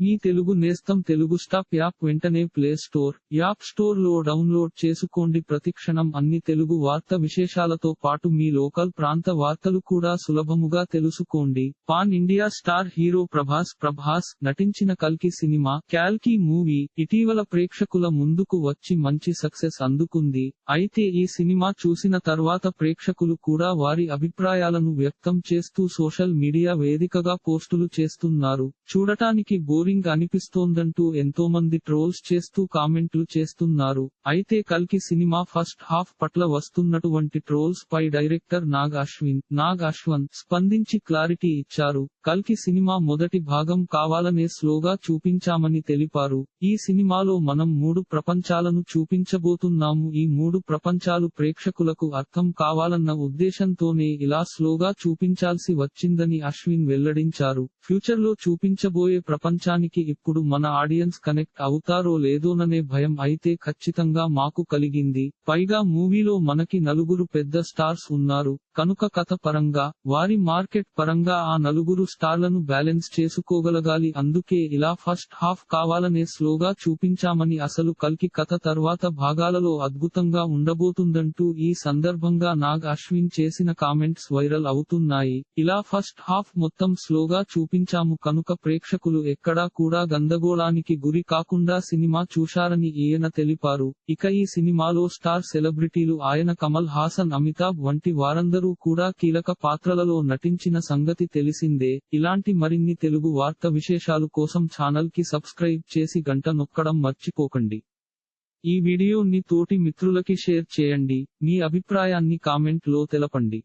మీ తెలుగు నేస్తం Telugu stop app వెంటనే play store app స్టోర్లో డౌన్లోడ్ చేసుకోండి. ప్రతిక్షణం అన్ని తెలుగు వార్త విశేషాలతో పాటు మీ లోకల్ ప్రాంత వార్తలు కూడా సులభముగా తెలుసుకోండి. Pan India star hero Prabhas Prabhas నటించిన కల్కి సినిమా క్యాల్కి మూవీ ఇటీవల ప్రేక్షకుల ముందుకు వచ్చి మంచి సక్సెస్ అందుకుంది. అయితే ఈ సినిమా చూసిన తర్వాత ప్రేక్షకులు కూడా వారి అభిప్రాయాలను వ్యక్తం చేస్తూ సోషల్ మీడియా వేదికగా పోస్టులు చేస్తున్నారు. చూడటానికి బోరింగ్ అనిపిస్తోందంటూ ఎంతో మంది ట్రోల్స్ చేస్తూ కామెంట్లు చేస్తున్నారు. అయితే కల్కి సినిమా ఫస్ట్ హాఫ్ పట్ల వస్తున్నటువంటి ట్రోల్స్ పై డైరెక్టర్ నాగ్ అశ్విన్ నాగ్ అశ్వన్ స్పందించి క్లారిటీ ఇచ్చారు. కల్కి సినిమా మొదటి భాగం కావాలనే స్లోగా చూపించామని తెలిపారు. ఈ సినిమాలో మనం మూడు ప్రపంచాలను చూపించబోతున్నాము. ఈ మూడు ప్రపంచాలు ప్రేక్షకులకు అర్థం కావాలన్న ఉద్దేశంతోనే ఇలా స్లోగా చూపించాల్సి వచ్చిందని అశ్విన్ వెల్లడించారు. ఫ్యూచర్లో చూపించబోయే ప్రపంచానికి ఇప్పుడు మన ఆడియన్స్ కనెక్ట్ అవుతారో లేదోననే భయం అయితే ఖచ్చితంగా మాకు కలిగింది. పైగా మూవీలో మనకి నలుగురు పెద్ద స్టార్స్ ఉన్నారు. కనుక కథ పరంగా వారి మార్కెట్ పరంగా ఆ నలుగురు స్టార్లను బ్యాలెన్స్ చేసుకోగలగాలి. అందుకే ఇలా ఫస్ట్ హాఫ్ కావాలనే స్లోగా చూపించామని అసలు కల్కి కథ తర్వాత భాగాలలో అద్భుతంగా ఉండబోతుందంటూ ఈ సందర్భంగా నాగ్ అశ్విన్ చేసిన కామెంట్స్ వైరల్ అవుతున్నాయి. ఇలా ఫస్ట్ హాఫ్ మొత్తం స్లోగా చూపించాము. కనుక ప్రేక్షకులు ఎక్కడ ఎక్కడా కూడా గందగోళానికి గురి కాకుండా సినిమా చూశారని ఈయన తెలిపారు. ఇక ఈ సినిమాలో స్టార్ సెలబ్రిటీలు ఆయన కమల్ హాసన్ అమితాబ్ వంటి వారందరూ కూడా కీలక పాత్రలలో నటించిన సంగతి తెలిసిందే. ఇలాంటి మరిన్ని తెలుగు వార్త విశేషాలు కోసం ఛానల్కి సబ్స్క్రైబ్ చేసి గంట నొక్కడం మర్చిపోకండి. ఈ వీడియోని తోటి మిత్రులకి షేర్ చేయండి. మీ అభిప్రాయాన్ని కామెంట్లో తెలపండి.